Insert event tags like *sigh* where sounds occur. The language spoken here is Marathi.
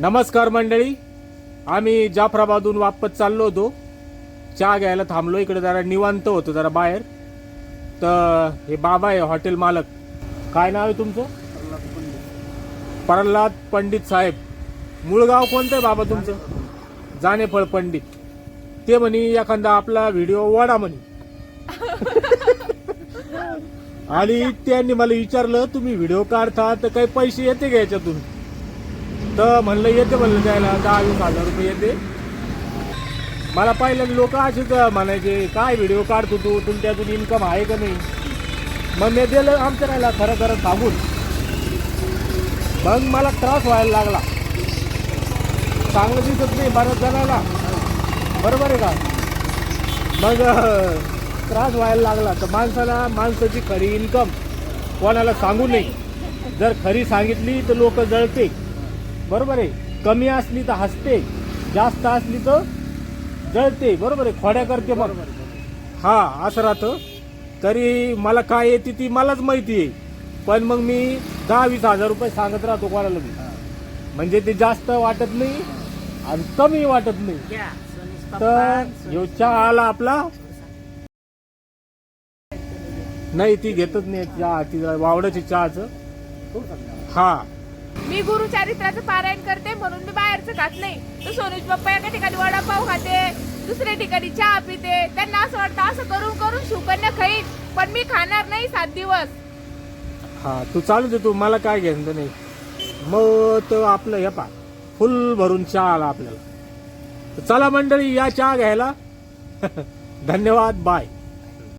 नमस्कार मंडळी. आम्ही जाफराबादून वापस चाललो होतो. चहा घ्यायला थांबलो. इकडे जरा निवांत होतो जरा बाहेर. तर हे बाबा आहे हॉटेल मालक. काय नाव आहे तुमचं? प्रल्हाद पंडित साहेब. मूळ गाव कोणतं आहे बाबा तुमचं? जानेफळ पंडित. ते म्हणे एखादा आपला व्हिडिओ वाडा म्हणे. *laughs* आणि त्यांनी मला विचारलं तुम्ही व्हिडिओ काढता तर काही पैसे येते का याच्यातून? तर म्हणलं येते म्हणलं त्याला दहा वीस हजार रुपये येते. मला पहिल्यांदा लोक असेच म्हणायचे काय व्हिडिओ काढतो तू? तुमच्यातून इन्कम आहे का नाही? मग मी दिलं आमच्या राहिला खरं खरं सांगून. मग मला त्रास व्हायला लागला. चांगलं दिसत नाही बऱ्याच जणाला. बरोबर आहे का? मग त्रास व्हायला लागला. तर माणसाला माणसाची खरी इन्कम कोणाला सांगू नये. जर खरी सांगितली तर लोक जळते बरोबर आहे. कमी असली तर हसते जास्त असली तर जळते. बरोबर आहे. खोड्या करते मग. हा असं राहतं. तरी मला काय येते ती मलाच माहिती आहे. पण मग मी दहा वीस हजार रुपये सांगत राहतो कोणाला मी म्हणजे ते जास्त वाटत नाही आणि कमी वाटत नाही. तर ह्यो चहा आला आपला. नाही ती घेतच नाही. चहा ती वावडाची चहाचं. हा. मी गुरुचारित्राचं पारायण करते म्हणून मी बाहेरचं खात नाही. तर सोनुज पप्पा एका ठिकाणी वडापाव खाते दुसऱ्या ठिकाणी चहा पिते. त्यांना असं वाटतं असं करून करून सुकन्या खाईन पण मी खाणार नाही सात दिवस. हा तू चालू दे तू मला काय घ्यायचं नाही. मग तर आपलं हे पा फुल भरून चहा आला आपल्याला. तर चला मंडळी या चहा घ्यायला. *laughs* धन्यवाद बाय.